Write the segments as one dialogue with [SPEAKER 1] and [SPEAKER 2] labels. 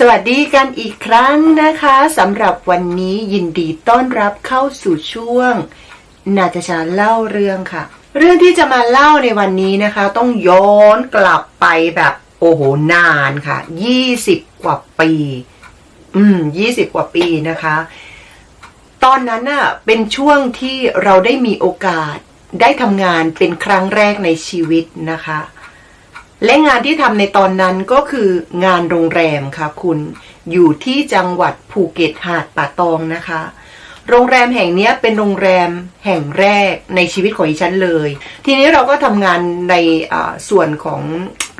[SPEAKER 1] สวัสดีกันอีกครั้งนะคะสำหรับวันนี้ยินดีต้อนรับเข้าสู่ช่วง นาตาชาเล่าเรื่องค่ะ เรื่องที่จะมาเล่าในวันนี้นะคะ ต้องย้อนกลับไปแบบโอ้โหนานค่ะ20กว่าปี อืม20กว่าปีนะคะ ตอนนั้นน่ะเป็นช่วงที่เราได้มีโอกาสได้ทำงานเป็นครั้งแรกในชีวิตนะคะ และงานที่ทำในตอนนั้นก็คืองานโรงแรมค่ะคุณอยู่ที่จังหวัดภูเก็ตหาดป่าตองนะคะ โรงแรมแห่งนี้เป็นโรงแรมแห่งแรกในชีวิตของดิฉันเลย ทีนี้เราก็ทำงานในส่วนของ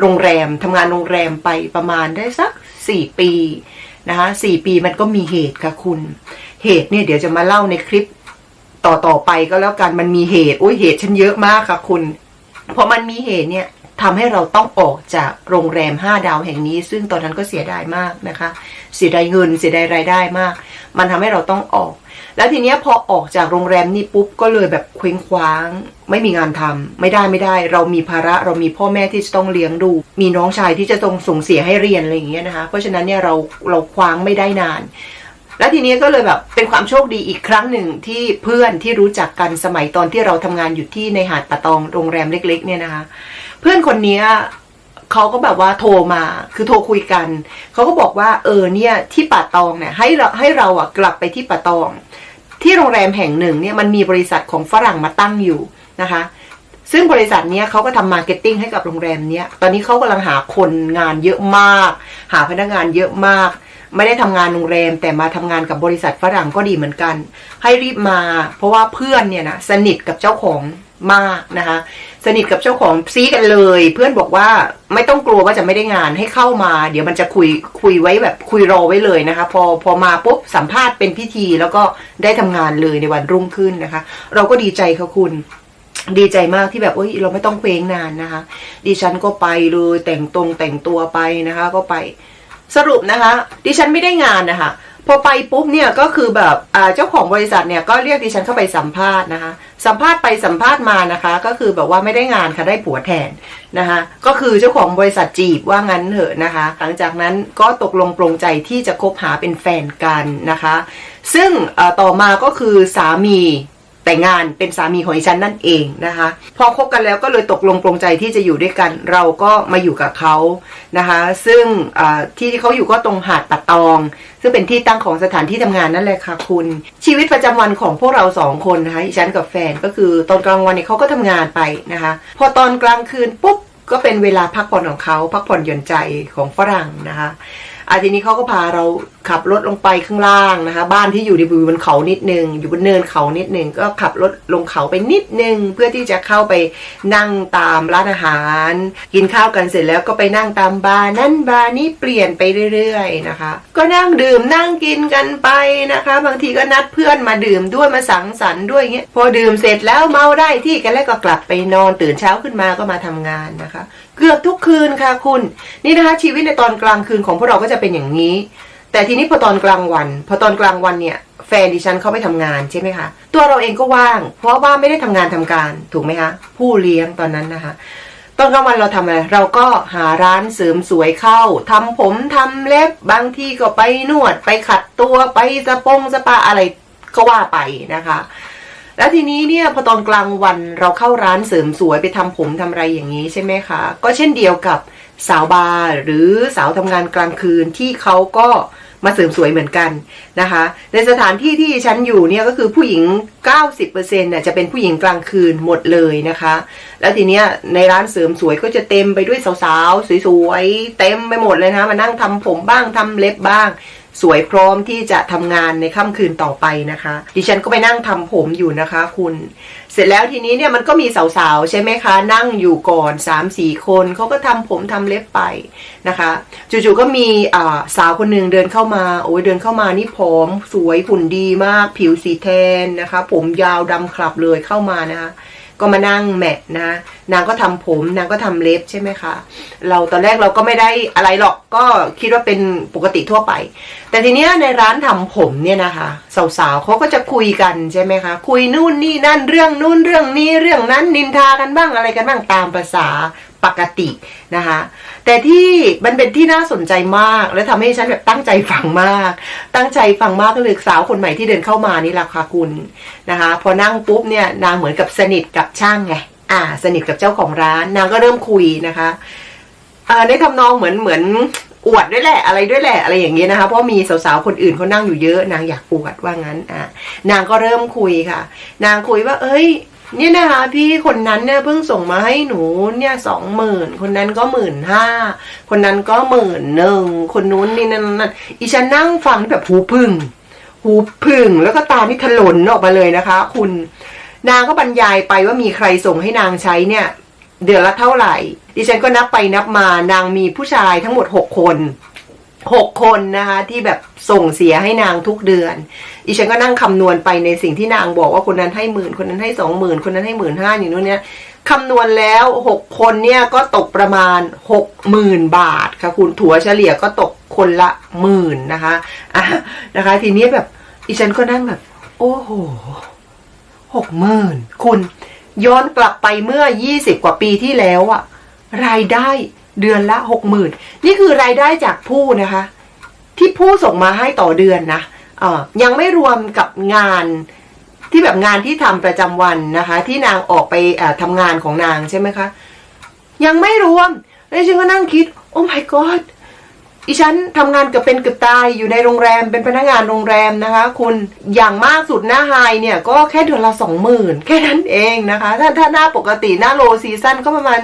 [SPEAKER 1] โรงแรมทำงานโรงแรมไปประมาณได้สัก 4 ปีนะคะสี่ปีมันก็มีเหตุค่ะคุณ เหตุเนี่ยเดี๋ยวจะมาเล่าในคลิปต่อต่อๆไปก็แล้วกันมันมีเหตุโอ้ยเหตุฉันเยอะมากค่ะคุณพอมันมีเหตุเนี่ย ทำให้เราต้องออกจากโรงแรม 5 ดาวแห่งนี้ ซึ่งตอนนั้นก็เสียดายมากนะคะ เสียดายเงินเสียดายรายได้มาก มันทำให้เราต้องออก แล้วทีเนี้ยพอออกจากโรงแรมนี่ปุ๊บก็เลยแบบเคว้งคว้าง ไม่มีงานทำไม่ได้ไม่ได้ เรามีภาระเรามีพ่อแม่ที่จะต้องเลี้ยงดู มีน้องชายที่จะต้องส่งเสียให้เรียนอะไรอย่างเงี้ยนะคะ เพราะฉะนั้นเนี่ยเราเราคว้างไม่ได้นานแล้วทีนี้ก็เลยแบบเป็นความโชคดีอีกครั้งหนึ่งที่เพื่อนที่รู้จักกันสมัยตอนที่เราทำงานอยู่ที่ในหาดปะตองโรงแรมเล็ก ๆ เนี่ยนะคะ เพื่อนคนเนี้ยเขาก็แบบว่าโทรมา คือโทรคุยกัน เขาก็บอกว่าเออเนี่ยที่ป่าตองเนี่ยให้เราให้เราอะกลับไปที่ป่าตอง ที่โรงแรมแห่งหนึ่งเนี่ยมันมีบริษัทของฝรั่งมาตั้งอยู่นะคะ ซึ่งบริษัทเนี้ยเขาก็ทำมาร์เก็ตติ้งให้กับโรงแรมเนี้ย ตอนนี้เขากำลังหาคนงานเยอะมาก หาพนักงานเยอะมาก ไม่ได้ทำงานโรงแรมแต่มาทำงานกับบริษัทฝรั่งก็ดีเหมือนกัน ให้รีบมา เพราะว่าเพื่อนเนี่ยนะสนิทกับเจ้าของ มากนะคะ สนิทกับเจ้าของซีกันเลย เพื่อนบอกว่าไม่ต้องกลัวว่าจะไม่ได้งานให้เข้ามา เดี๋ยวมันจะคุยคุยไว้แบบคุยรอไว้เลยนะคะ พอพอมาปุ๊บสัมภาษณ์เป็นพิธีแล้วก็ได้ทำงานเลยในวันรุ่งขึ้นนะคะ เราก็ดีใจค่ะคุณดีใจมากที่แบบเอ้ยเราไม่ต้องเคว้งนานนะคะ ดิฉันก็ไปเลยแต่งตรงแต่งตัวไปนะคะ ก็ไปสรุปนะคะ ดิฉันไม่ได้งานนะคะ พอไปปุ๊บเนี่ยก็คือแบบเจ้าของบริษัทเนี่ยก็เรียกดิฉันเข้าไปสัมภาษณ์นะคะ สัมภาษณ์ไปสัมภาษณ์มานะคะ ก็คือแบบว่าไม่ได้งานค่ะได้ผัวแทนนะคะ ก็คือเจ้าของบริษัทจีบว่างั้นเถอะนะคะ หลังจากนั้นก็ตกลงปรงใจที่จะคบหาเป็นแฟนกันนะคะ ซึ่งต่อมาก็คือสามี แต่งงานเป็นสามีของดิฉันนั่นเองนะคะ พอคบกันแล้วก็เลยตกลงปรงใจที่จะอยู่ด้วยกัน เราก็มาอยู่กับเขานะคะ ซึ่งที่ที่เขาอยู่ก็ตรงหาดปะตอง ซึ่งเป็นที่ตั้งของสถานที่ทำงานนั่นแหละค่ะคุณ ชีวิตประจำวันของพวกเราสองคนนะคะดิฉันกับแฟนก็คือตอนกลางวันเนี่ยเขาก็ทำงานไปนะคะ พอตอนกลางคืนปุ๊บก็เป็นเวลาพักผ่อนของเขาพักผ่อนหย่อนใจของฝรั่งนะคะ อาทีนี้เขาก็พาเราขับรถลงไปข้างล่างนะคะ บ้านที่อยู่ในบนเขานิดนึง อยู่บนเนินเขานิดนึง ก็ขับรถลงเขาไปนิดนึง เพื่อที่จะเข้าไปนั่งตามร้านอาหาร กินข้าวกันเสร็จแล้วก็ไปนั่งตามบาร์นั่นบาร์นี้เปลี่ยนไปเรื่อยๆนะคะ ก็นั่งดื่มนั่งกินกันไปนะคะ บางทีก็นัดเพื่อนมาดื่มด้วยมาสังสรรค์ด้วยเงี้ยพอดื่มเสร็จแล้วเมาได้ที่กันแล้วก็กลับไปนอนตื่นเช้าขึ้นมาก็มาทำงานนะคะ เกือบทุกคืนค่ะคุณ นี่นะคะชีวิตในตอนกลางคืนของพวกเราก็จะเป็นอย่างนี้ แต่ทีนี้พอตอนกลางวัน พอตอนกลางวันเนี่ยแฟนดิฉันเขาไปทำงานใช่ไหมคะ ตัวเราเองก็ว่าง เพราะว่าไม่ได้ทำงานทำการถูกไหมคะผู้เลี้ยงตอนนั้นนะคะตอนกลางวันเราทำอะไรเราก็หาร้านเสริมสวยเข้าทำผมทำเล็บบางทีก็ไปนวด ไปขัดตัวไปสปงสปาอะไรก็ว่าไปนะคะ แล้วทีนี้เนี่ยพอตอนกลางวันเราเข้าร้านเสริมสวยไปทำผมทำอะไรอย่างนี้ใช่ไหมคะ ก็เช่นเดียวกับสาวบาร์หรือสาวทำงานกลางคืนที่เขาก็มาเสริมสวยเหมือนกันนะคะ ในสถานที่ที่ฉันอยู่เนี่ยก็คือผู้หญิง 90%เนี่ยจะเป็นผู้หญิงกลางคืนหมดเลยนะคะ แล้วทีเนี้ยในร้านเสริมสวยก็จะเต็มไปด้วยสาวๆ สวยๆ เต็มไปหมดเลยนะมานั่งทำผมบ้างทำเล็บบ้าง สวยพร้อมที่จะทำงานในค่ำคืนต่อไปนะคะ ดิฉันก็ไปนั่งทำผมอยู่นะคะคุณ เสร็จแล้วทีนี้เนี่ยมันก็มีสาวๆ ใช่ไหมคะ นั่งอยู่ก่อน 3 4 คนเขาก็ทำผมทำเล็บไปนะคะจู่ๆก็มีสาวคนหนึ่งเดินเข้ามา โอ้ยเดินเข้ามานี่ผอม สวยหุ่นดีมาก ผิวสีแทนนะคะ ผมยาวดำคลับเลยเข้ามานะคะ ก็มานั่งแมทนะ นางก็ทำผมนางก็ทำเล็บใช่ไหมคะ เราตอนแรกเราก็ไม่ได้อะไรหรอกก็คิดว่าเป็นปกติทั่วไป แต่ทีเนี้ยในร้านทำผมเนี่ยนะคะสาวๆเขาก็จะคุยกันใช่ไหมคะ คุยนู่นนี่นั่นเรื่องนู่นเรื่องนี้เรื่องนั้นนินทากันบ้างอะไรกันบ้างตามภาษา ปกตินะคะ แต่ที่มันเป็นที่น่าสนใจมาก และทำให้ฉันแบบตั้งใจฟังมาก ตั้งใจฟังมากก็เลยสาวคนใหม่ที่เดินเข้ามานี่แหละค่ะคุณนะคะ พอนั่งปุ๊บเนี่ยนางเหมือนกับสนิทกับช่างไงอ่า สนิทกับเจ้าของร้าน นางก็เริ่มคุยนะคะอ่าในทำนองเหมือนเหมือนอวดด้วยแหละอะไรด้วยแหละอะไรอย่างเงี้ยนะคะเพราะมีสาวๆคนอื่นเขานั่งอยู่เยอะ นางอยากอวดว่างั้นอ่านางก็เริ่มคุยค่ะ นางคุยว่า เอ้ย เนี่ยนะคะพี่คนนั้นเนี่ยเพิ่งส่งมาให้หนูเนี่ยสองหมื่นคนนั้นก็หมื่นห้าคนนั้นก็หมื่นหนึ่งคนนู้นนี่นั่นนั่นอีฉันนั่งฟังแบบหูพึ่ง หูพึ่งแล้วก็ตานี่ถลนออกมาเลยนะคะ คุณนางก็บรรยายไปว่ามีใครส่งให้นางใช้เนี่ย เดือนละเท่าไหร่ ดิฉันก็นับไปนับมานางมีผู้ชายทั้งหมดหกคน หกคนนะคะที่แบบส่งเสียให้นางทุกเดือนดิฉันก็นั่งคำนวณไปในสิ่งที่นางบอกว่าคนนั้นให้หมื่นคนนั้นให้สองหมื่นคนนั้นให้หมื่นห้าอย่างนู้นเนี่ยคำนวณแล้วหกคนเนี่ยก็ตกประมาณหกหมื่นบาทค่ะคุณถัวเฉลี่ยก็ตกคนละหมื่นนะคะอะนะคะ ทีนี้แบบดิฉันก็นั่งแบบ โอ้โหหกหมื่นคุณย้อนกลับไปเมื่อยี่สิบกว่าปีที่แล้วอะรายได้ เดือนละหกหมื่นนี่คือรายได้จากผู้นะคะ ที่ผู้ส่งมาให้ต่อเดือนนะเอ่อยังไม่รวมกับงานที่แบบงานที่ทำประจำวันนะคะ ที่นางออกไปเอ่อทำงานของนางใช่ไหมคะ ยังไม่รวมแล้วฉันก็นั่งคิด โอ้ my god อีฉันทำงานเกือบเป็นเกือบตายอยู่ในโรงแรมเป็นพนักงานโรงแรมนะคะ คุณอย่างมากสุดหน้าไฮเนี่ย ก็แค่เดือนละสองหมื่นแค่นั้นเองนะคะ ถ้าถ้าหน้าปกติหน้าโลซีซั่นก็ประมาณ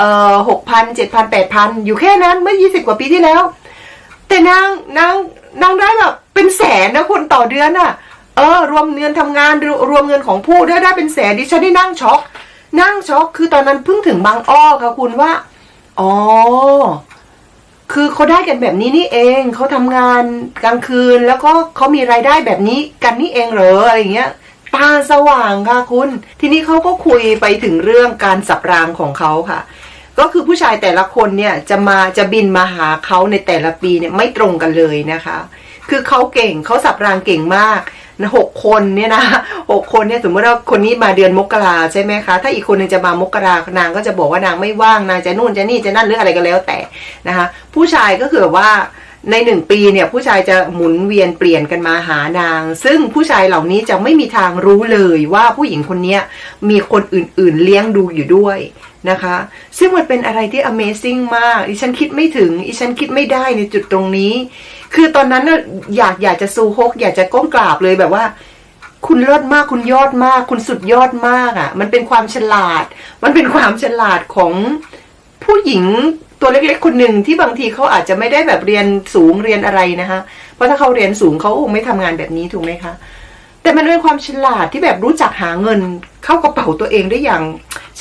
[SPEAKER 1] เอ่อหกพันเจ็ดพันแปดพันอยู่แค่นั้นเมื่อยี่สิบกว่าปีที่แล้ว แต่นางนางนางได้แบบเป็นแสนนะคนต่อเดือนอะ่ะ เออ รวมเงินทำงานรวรวมเงินของผู้ได้ได้เป็นแสนดิฉันได้นั่งช็อกนั่งช็อกคือตอนนั้นเพิ่งถึงบางอ้อค่ะคุณว่าอ๋อคือเขาได้กันแบบนี้นี่เองเขาทำงานกลางคืนแล้วก็เขามีรายได้แบบนี้กันนี่เองเหรออะไรเงี้ยตาสว่างค่ะคุณ ทีนี้เขาก็คุยไปถึงเรื่องการสับรางของเขาค่ะ ก็คือผู้ชายแต่ละคนเนี่ยจะมาจะบินมาหาเขาในแต่ละปีเนี่ยไม่ตรงกันเลยนะคะ คือเขาเก่งเขาสับรางเก่งมากหกคนเนี่ยนะหกคนเนี่ยสมมติว่าคนนี้มาเดือนมกราใช่ไหมคะ ถ้าอีกคนหนึงจะมามกรานางก็จะบอกว่านางไม่ว่างนางจะนู่นจะนี่จะนั่นหรืออะไรก็แล้วแต่นะคะ ผู้ชายก็คือว่าในหนึ่งปีเนี่ยผู้ชายจะหมุนเวียนเปลี่ยนกันมาหานาง ซึ่งผู้ชายเหล่านี้จะไม่มีทางรู้เลยว่าผู้หญิงคนนี้มีคนอื่นๆเลี้ยงดูอยู่ด้วย นะคะ ซึ่งมันเป็นอะไรที่ Amazing มากดิฉันคิดไม่ถึงดิฉันคิดไม่ได้ในจุดตรงนี้ คือตอนนั้นอยากอยากจะซูฮก อยากจะก้มกราบเลยแบบว่า คุณเลิศมากคุณยอดมาก คุณสุดยอดมากอะ่ะ มันเป็นความฉลาด มันเป็นความฉลาดของผู้หญิงตัวเล็กๆคนหนึ่งที่บางทีเขาอาจจะไม่ได้แบบเรียนสูงเรียนอะไรนะคะ เพราะถ้าเขาเรียนสูงเขาคงไม่ทำงานแบบนี้ถูกไหมคะ แต่มันเป็นความฉลาดที่แบบรู้จักหาเงินเข้ากระเป๋าตัวเองได้อย่าง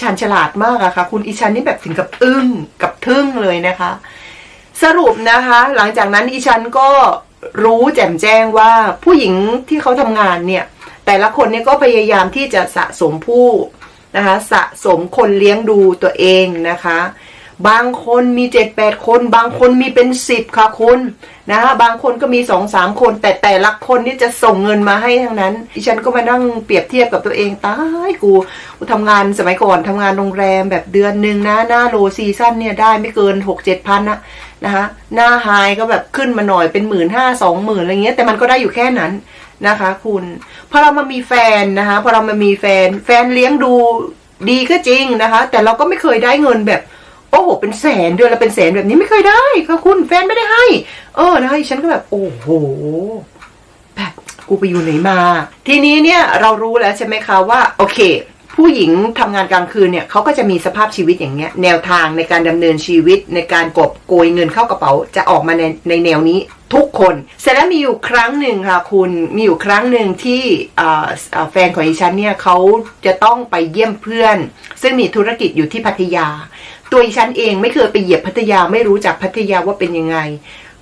[SPEAKER 1] ชาญฉลาดมากอะค่ะ คุณอีชันนี่แบบถึงกับอึ้งกับทึ่งเลยนะคะ สรุปนะคะ หลังจากนั้นอีชันก็รู้แจ่มแจ้งว่าผู้หญิงที่เขาทำงานเนี่ย แต่ละคนเนี่ยก็พยายามที่จะสะสมผู้นะคะ สะสมคนเลี้ยงดูตัวเองนะคะ บางคนมีเจ็ดแปดคน บางคนมีเป็นสิบค่ะคุณนะคะบางคนก็มีสองสามคน แต่แต่ละคนนี่จะส่งเงินมาให้ทั้งนั้นดิฉันก็มานั่งเปรียบเทียบกับตัวเองตายกูกูทำงานสมัยก่อนทำงานโรงแรมแบบเดือนหนึ่งนะ หน้าโลซีซั่นเนี่ยได้ไม่เกินหกเจ็ดพันนะนะคะหน้าไฮก็แบบขึ้นมาหน่อยเป็นหมื่นห้าสองหมื่นอะไรเงี้ยแต่มันก็ได้อยู่แค่นั้นนะคะ คุณพอเรามามีแฟนนะคะพอเรามามีแฟนแฟนเลี้ยงดูดีก็จริงนะคะ แต่เราก็ไม่เคยได้เงินแบบ โอ้โหเป็นแสนเดือนละเป็นแสนแบบนี้ไม่เคยได้ค่ะคุณแฟนไม่ได้ให้ เออนะคะฉันก็แบบ โอ้โหแบบกูไปอยู่ไหนมา ทีนี้เนี่ยเรารู้แล้วใช่ไหมคะว่า โอเค ผู้หญิงทำงานกลางคืนเนี่ยเขาก็จะมีสภาพชีวิตอย่างเงี้ย แนวทางในการดำเนินชีวิตในการกบโกยเงินเข้ากระเป๋า จะออกมาในในแนวนี้ทุกคนเสร็จแล้วมีอยู่ครั้งหนึ่งค่ะคุณมีอยู่ครั้งหนึ่งที่แฟนของดิฉันเนี่ยเขาจะต้องไปเยี่ยมเพื่อน ซึ่งมีธุรกิจอยู่ที่พัทยา ตัวฉันเองไม่เคยไปเหยียบพัทยาไม่รู้จักพัทยาว่าเป็นยังไง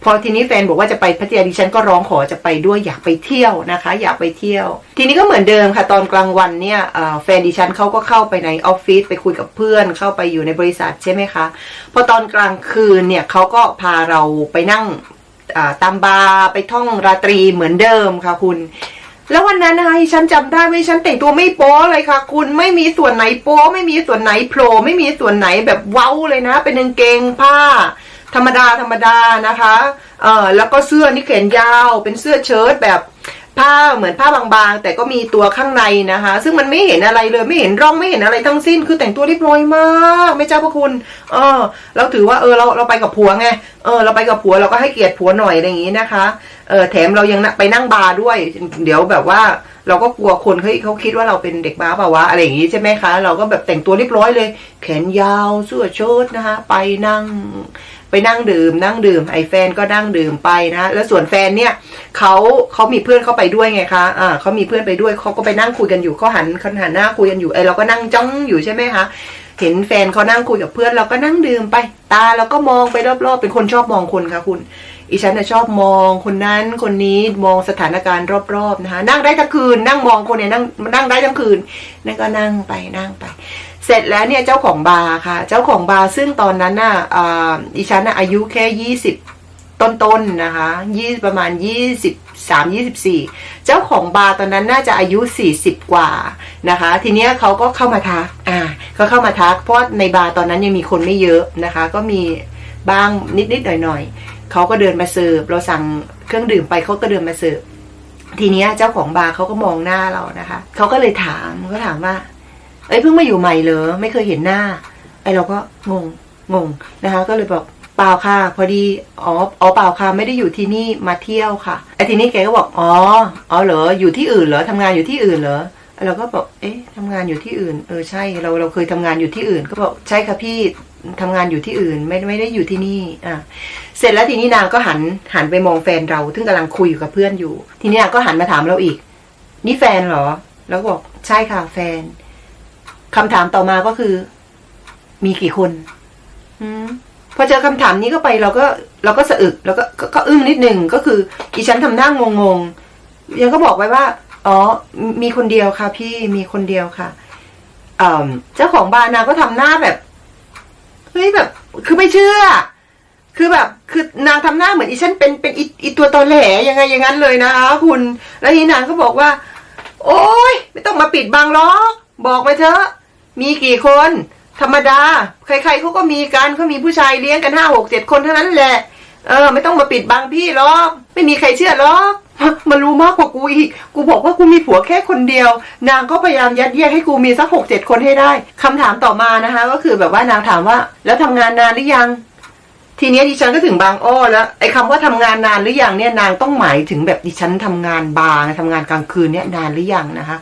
[SPEAKER 1] พอทีนี้แฟนบอกว่าจะไปพัทยาดิฉันก็ร้องขอจะไปด้วยอยากไปเที่ยวนะคะ อยากไปเที่ยว ทีนี้ก็เหมือนเดิมค่ะ ตอนกลางวันเนี่ยแฟนดิฉันเขาก็เข้าไปในออฟฟิศไปคุยกับเพื่อนเข้าไปอยู่ในบริษัทใช่ไหมคะ พอตอนกลางคืนเนี่ยเขาก็พาเราไปนั่งตามบาร์ไปท่องราตรีเหมือนเดิมค่ะคุณ แล้ววันนั้นนะคะที่ฉันจำได้ว่าฉันแต่งตัวไม่โป๊เลยค่ะ คุณไม่มีส่วนไหนโป๊ไม่มีส่วนไหนโผล่ไม่มีส่วนไหนแบบเว้าเลยนะ เป็นกางเกงผ้า ธรรมดาธรรมดานะคะเออแล้วก็เสื้อนี่แขนยาว เป็นเสื้อเชิ้ตแบบผ้าเหมือนผ้าบางๆ แต่ก็มีตัวข้างในนะคะ ซึ่งมันไม่เห็นอะไรเลยไม่เห็นร่องไม่เห็นอะไรทั้งสิ้น คือแต่งตัวเรียบร้อยมากไม่เจ้าพระคุณ เออเราถือว่าเออเราเราไปกับผัวไงเออเราไปกับผัวเราก็ให้เกียรติผัวหน่อยอะไรอย่างนี้นะคะ เออแถมเรายังไปนั่งบาร์ด้วย เดี๋ยวแบบว่า เราก็กลัวคนเขาเขาคิดว่าเราเป็นเด็กบ้าเปล่าวะอะไรอย่างนี้ใช่ไหมคะ เราก็แบบแต่งตัวเรียบร้อยเลย แขนยาวเสื้อเชิ้ตนะคะ ไปนั่ง ไปนั่งดื่ม นั่งดื่มไอ้แฟนก็นั่งดื่มไปนะ แล้วส่วนแฟนเนี่ยเขาเขามีเพื่อนเข้าไปด้วยไงคะอ่าเขามีเพื่อนไปด้วยเขาก็ไปนั่งคุยกันอยู่เขาหันเขาหันหน้าคุยกันอยู่ไอ้เราก็นั่งจ้องอยู่ใช่ไหมคะเห็นแฟนเขานั่งคุยกับเพื่อนเราก็นั่งดื่มไป ตาเราก็มองไปรอบๆ เป็นคนชอบมองคนค่ะคุณ อีฉันน่ะชอบมองคนนั้นคนนี้มองสถานการณ์รอบๆนะคะนั่งได้ทั้งคืน นั่งมองคนเนี่ยนั่งนั่งได้ทั้งคืนนั่นก็นั่งไปนั่งไป เสร็จแล้วเนี่ยเจ้าของบาร์ค่ะ เจ้าของบาร์ซึ่งตอนนั้นน่ะอีฉันน่ะอายุแค่ยี่สิบต้นๆนะคะยี่ประมาณยี่สิบสามยี่สิบสี่เจ้าของบาร์ตอนนั้นน่าจะอายุสี่สิบกว่านะคะ ทีเนี้ยเขาก็เข้ามาทักอ่าเขาเข้ามาทัก เพราะในบาร์ตอนนั้นยังมีคนไม่เยอะนะคะ ก็มีบ้างนิดๆหน่อยๆ เขาก็เดินมาเสิร์ฟเราสั่งเครื่องดื่มไปเขาก็เดินมาเสิร์ฟทีนี้เจ้าของบาร์เขาก็มองหน้าเรานะคะเขาก็เลยถามเขาถามว่า เอ้ยเพิ่งมาอยู่ใหม่เหรอไม่เคยเห็นหน้า ไอ้เราก็งงงงนะคะ ก็เลยบอกเปล่าค่ะ พอดีอ๋ออ๋อเปล่าค่ะไม่ได้อยู่ที่นี่มาเที่ยวค่ะไอ้ทีนี้แกก็บอกอ๋ออ๋อเหรออยู่ที่อื่นเหรอทำงานอยู่ที่อื่นเหรอ เราก็บอก เอ๊ะทำงานอยู่ที่อื่น เออใช่ เราเราเคยทำงานอยู่ที่อื่น ก็บอกใช่ค่ะพี่ทำงานอยู่ที่อื่น ไม่ไม่ได้อยู่ที่นี่ อะ เสร็จแล้วทีนี้นางก็หันหันไปมองแฟนเราซึ่งกำลังคุยอยู่กับเพื่อนอยู่ ทีนี้นางก็หันมาถามเราอีก นี่แฟนเหรอ แล้วก็บอกใช่ค่ะแฟนคำถามต่อมาก็คือ มีกี่คน อืมพอเจอคำถามนี้ก็ไปเราก็เราก็สะอึก แล้วก็ก็ก็อึ้งนิดหนึ่งก็คืออีฉันทำหน้างงงๆยังก็บอกไว้ว่า อ๋อ มีคนเดียวค่ะ พี่มีคนเดียวค่ะเอ่อเจ้าของบาร์นาก็ทำหน้าแบบเฮ้ยแบบ คือไม่เชื่อ คือแบบ คือนางทำหน้าเหมือนอีฉันเป็นเป็นอีอีตัวตอแหลยังไงอย่างนั้นเลยนะคะคุณ แล้วทีนางก็บอกว่า โอ๊ยไม่ต้องมาปิดบังหรอกบอกไปเถอะ มีกี่คน ธรรมดา ใครๆเขาก็มีกันเขามีผู้ชายเลี้ยงกันห้าหกเจ็ดคนเท่านั้นแหละ เออ ไม่ต้องมาปิดบังพี่หรอกไม่มีใครเชื่อหรอก มันรู้มากกว่ากูอีก กูบอกว่ากูมีผัวแค่คนเดียว นางก็พยายามยัดเยียดให้กูมีสักหกเจ็ดคนให้ได้คำถามต่อมานะคะ ก็คือแบบว่านางถามว่า แล้วทำงานนานหรือยัง ทีนี้ดิฉันก็ถึงบางอ้อแล้วไอ้คำว่าทำงานนานหรือยังเนี่ยนางต้องหมายถึงแบบดิฉันทำงานบาร์ทำงานกลางคืนเนี่ยนานหรือยังนะคะ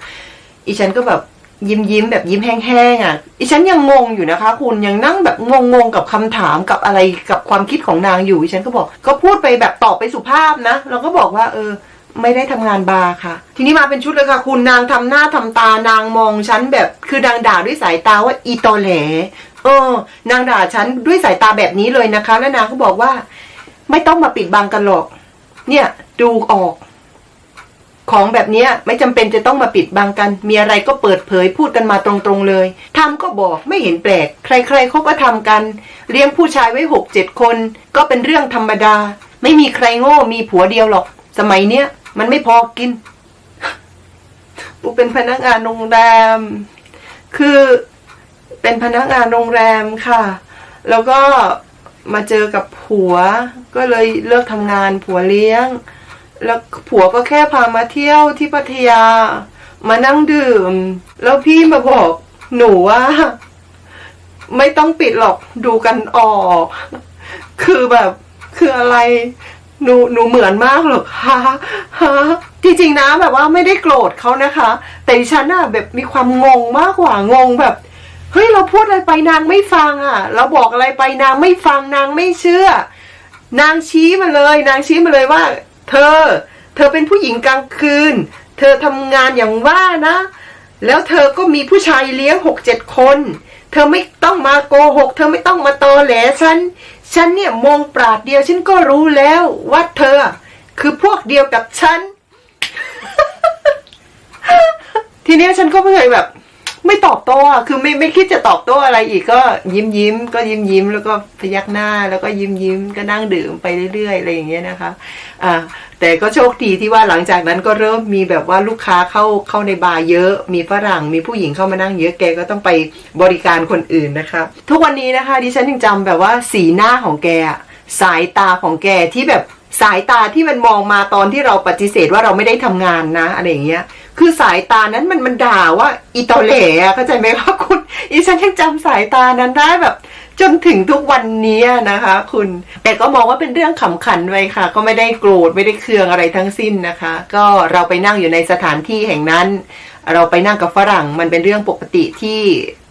[SPEAKER 1] อีฉันก็แบบ ยิ้มยิ้มแบบยิ้มแห้งๆอะอีฉันยังงงอยู่นะคะ คุณยังนั่งแบบงงๆกับคำถามกับอะไรกับความคิดของนางอยู่อีฉันก็บอกก็พูดไปแบบตอบไปสุภาพนะเราก็บอกว่า เออ ไม่ได้ทำงานบาร์ค่ะ ทีนี้มาเป็นชุดเลยค่ะ คุณนางทำหน้าทำตานางมองฉันแบบคือนางด่าด้วยสายตาว่าอีตอแหลเออนางด่าฉันด้วยสายตาแบบนี้เลยนะคะ แล้วนางก็บอกว่า ไม่ต้องมาปิดบังกันหรอก เนี่ย ดูออก ของแบบนี้ไม่จำเป็นจะต้องมาปิดบังกัน มีอะไรก็เปิดเผยพูดกันมาตรงๆเลยทำก็บอกไม่เห็นแปลก ใครๆเขาก็ทำกัน เลี้ยงผู้ชายไว้หกเจ็ดคน ก็เป็นเรื่องธรรมดา ไม่มีใครโง่มีผัวเดียวหรอก สมัยเนี้ยมันไม่พอกินกูเป็นพนักงานโรงแรม คือเป็นพนักงานโรงแรมค่ะ แล้วก็มาเจอกับผัว ก็เลยเลิกทำงานผัวเลี้ยง แล้วผัวก็แค่พามาเที่ยวที่พัทยา มานั่งดื่ม แล้วพี่มาบอกหนูว่า ไม่ต้องปิดหรอกดูกันออก คือแบบคืออะไร หนูหนูเหมือนมากหรอกคะฮะจริงๆนะแบบว่าไม่ได้โกรธเขานะคะ แต่ดิฉันอะแบบมีความงงมากกว่างงแบบเฮ้ยเราพูดอะไรไปนางไม่ฟังอะเราบอกอะไรไปนางไม่ฟังนางไม่เชื่อ นางชี้มาเลย นางชี้มาเลยว่า เธอ เธอเป็นผู้หญิงกลางคืน เธอทำงานอย่างว่านะ แล้วเธอก็มีผู้ชายเลี้ยงหกเจ็ดคน เธอไม่ต้องมาโกหก เธอไม่ต้องมาตอแหลฉัน ฉันเนี่ยมองปราดเดียวฉันก็รู้แล้วว่าเธอ คือพวกเดียวกับฉัน ทีเนี้ยฉันก็เคยแบบ ไม่ตอบโต้คือไม่ไม่คิดจะตอบโต้อะไรอีกก็ยิ้มยิ้มก็ยิ้มยิ้มแล้วก็พยักหน้าแล้วก็ยิ้มยิ้มก็นั่งดื่มไปเรื่อยๆอะไรอย่างเงี้ยนะคะอ่าแต่ก็โชคดีที่ว่าหลังจากนั้นก็เริ่มมีแบบว่าลูกค้าเข้าเข้าในบาร์เยอะ มีฝรั่งมีผู้หญิงเข้ามานั่งเยอะแกก็ต้องไปบริการคนอื่นนะคะทุกวันนี้นะคะดิฉันยังจำแบบว่าสีหน้าของแกสายตาของแกที่แบบสายตาที่มันมองมาตอนที่เราปฏิเสธว่าเราไม่ได้ทำงานนะอะไรอย่างเงี้ย คือสายตานั้นมันมันด่าว่าอีตอเล่อะเข้าใจไหมคะคุณอีฉันยังจำสายตานั้นได้แบบ จนถึงทุกวันนี้นะคะ คุณแต่ก็มองว่าเป็นเรื่องขำขันไว้ค่ะ ก็ไม่ได้โกรธไม่ได้เคืองอะไรทั้งสิ้นนะคะ ก็เราไปนั่งอยู่ในสถานที่แห่งนั้น เราไปนั่งกับฝรั่งมันเป็นเรื่องปกติที่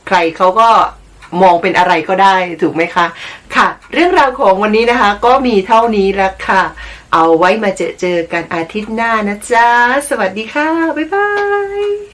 [SPEAKER 1] ใครเขาก็มองเป็นอะไรก็ได้ถูกไหมคะ ค่ะ เรื่องราวของวันนี้นะคะ ก็มีเท่านี้ละค่ะ เอาไว้มาเจอเจอกันอาทิตย์หน้านะจ๊ะ สวัสดีค่ะ บ๊ายบาย